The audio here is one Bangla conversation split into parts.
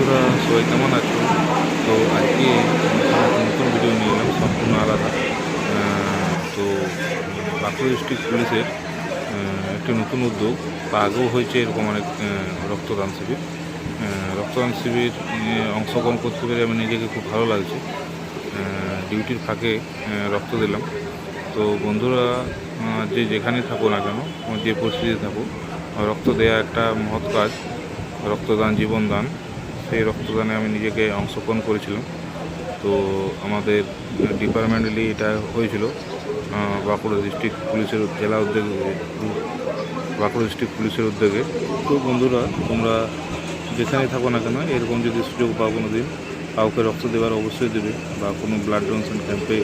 বন্ধুরা, সবাই কেমন আছো? তো আজকে নতুন ভিডিও নিয়ে এলাম, সম্পূর্ণ আলাদা। তো বাঁকুড়া ডিস্ট্রিক্ট পুলিশের একটি নতুন উদ্যোগ। বা আগেও হয়েছে এরকম অনেক রক্তদান শিবির। রক্তদান শিবির অংশগ্রহণ করতে পেরে আমি নিজেকে খুব ভালো লাগছে। ডিউটির ফাঁকে রক্ত দিলাম। তো বন্ধুরা যে যেখানে থাকো না কেন, যে পরিস্থিতিতে থাকো, রক্ত দেওয়া একটা মহৎ কাজ। রক্তদান, জীবনদান। সেই রক্তদানে আমি নিজেকে অংশগ্রহণ করেছিলাম। তো আমাদের ডিপার্টমেন্টালি এটা হয়েছিল বাঁকুড়া ডিস্ট্রিক্ট পুলিশের জেলা উদ্যোগে, বাঁকুড়া ডিস্ট্রিক্ট পুলিশের উদ্যোগে। তো বন্ধুরা, তোমরা যেখানে থাকো না কেন, এরকম যদি সুযোগ পাও কোনো দিন কাউকে রক্ত দেওয়ার অবশ্যই দেবে বা কোনো ব্লাড ডোনেশন ক্যাম্পে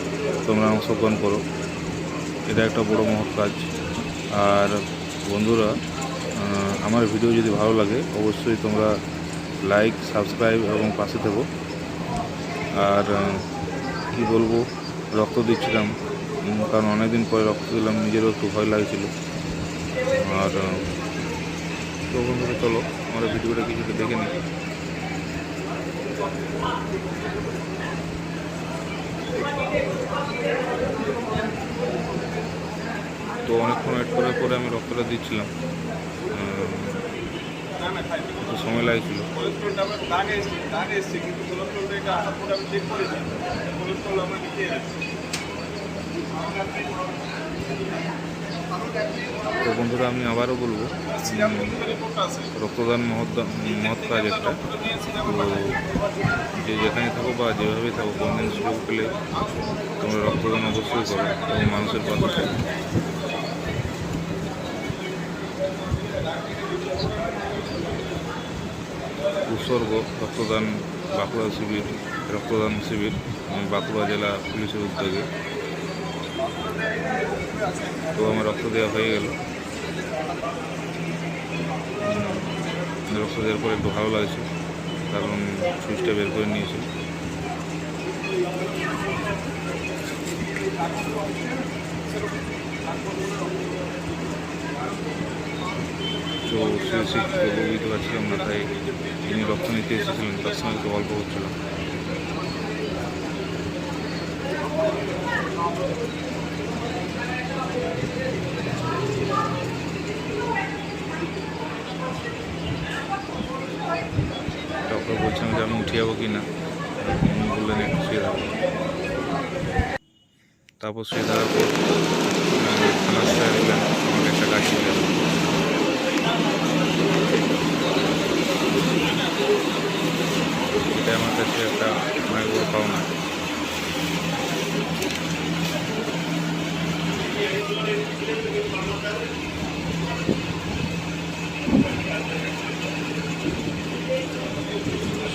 তোমরা অংশগ্রহণ করো। এটা একটা বড় মহৎ কাজ। আর বন্ধুরা আমার ভিডিও যদি ভালো লাগে, অবশ্যই তোমরা লাইক সাবস্ক্রাইব এবং পাশে থেকো আর কি বলব, রক্ত দিচ্ছিলাম। কারণ অনেকদিন পরে রক্ত দিলাম, নিজেরও একটু ভয় লাগছিল। আর তো বন্ধুরা, চলো, আমরা ভিডিওটা কিছুটা দেখে নিই। তো অনেকক্ষণ ওয়েট করার পরে আমি রক্তটা দিচ্ছিলাম। সময় লাগছিল। কোলেস্ট্রলটা আমি তো বন্ধুরা, আমি আবারও বলব রক্তদান মহৎ মহৎ কাজ একটা। তো যে যেখানে থাকো বা যেভাবে থাকো, কোনদিন সুযোগ পেলে তোমরা রক্তদান অবশ্যই করো এবং মানুষের পাশে উৎসর্গ রক্তদান বাঁকুড়া শিবির, রক্তদান শিবির বাঁকুড়া জেলা পুলিশের উদ্যোগে। তো আমার রক্ত দেওয়া হয়ে গেল। রক্ত দেওয়ার পর একটু ভালো লাগছে, কারণ সুইচটা বের করে নিয়েছে। তো সে শিক্ষিত বুঝতে পারছিলাম না তাই যিনি রক্ত নিতে এসেছিলেন, তার সঙ্গে একটু গল্প করছিলাম তারপরে বলছিলাম যে আমি উঠে যাব কি না? উনি বললেন, একটু শুয়ে থাকব তারপর শুয়ে থাকার পর একটা এটা আমার কাছে একটা অনেক বড় পাওনা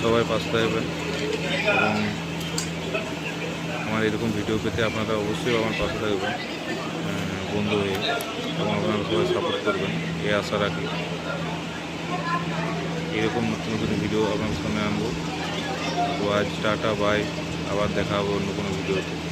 সবাই পাশে থাকবেন এবং আমার এরকম ভিডিও পেতে আপনারা অবশ্যই আমার পাশে থাকবেন। বন্ধু হয়ে এবং আপনারা সবাই সাপোর্ট করবেন। এ আশা রাখি। এরকম নতুন নতুন ভিডিও আপনার সামনে আনব। তো আজ টাটা বাই আবার দেখা হবে অন্য কোনো ভিডিওতে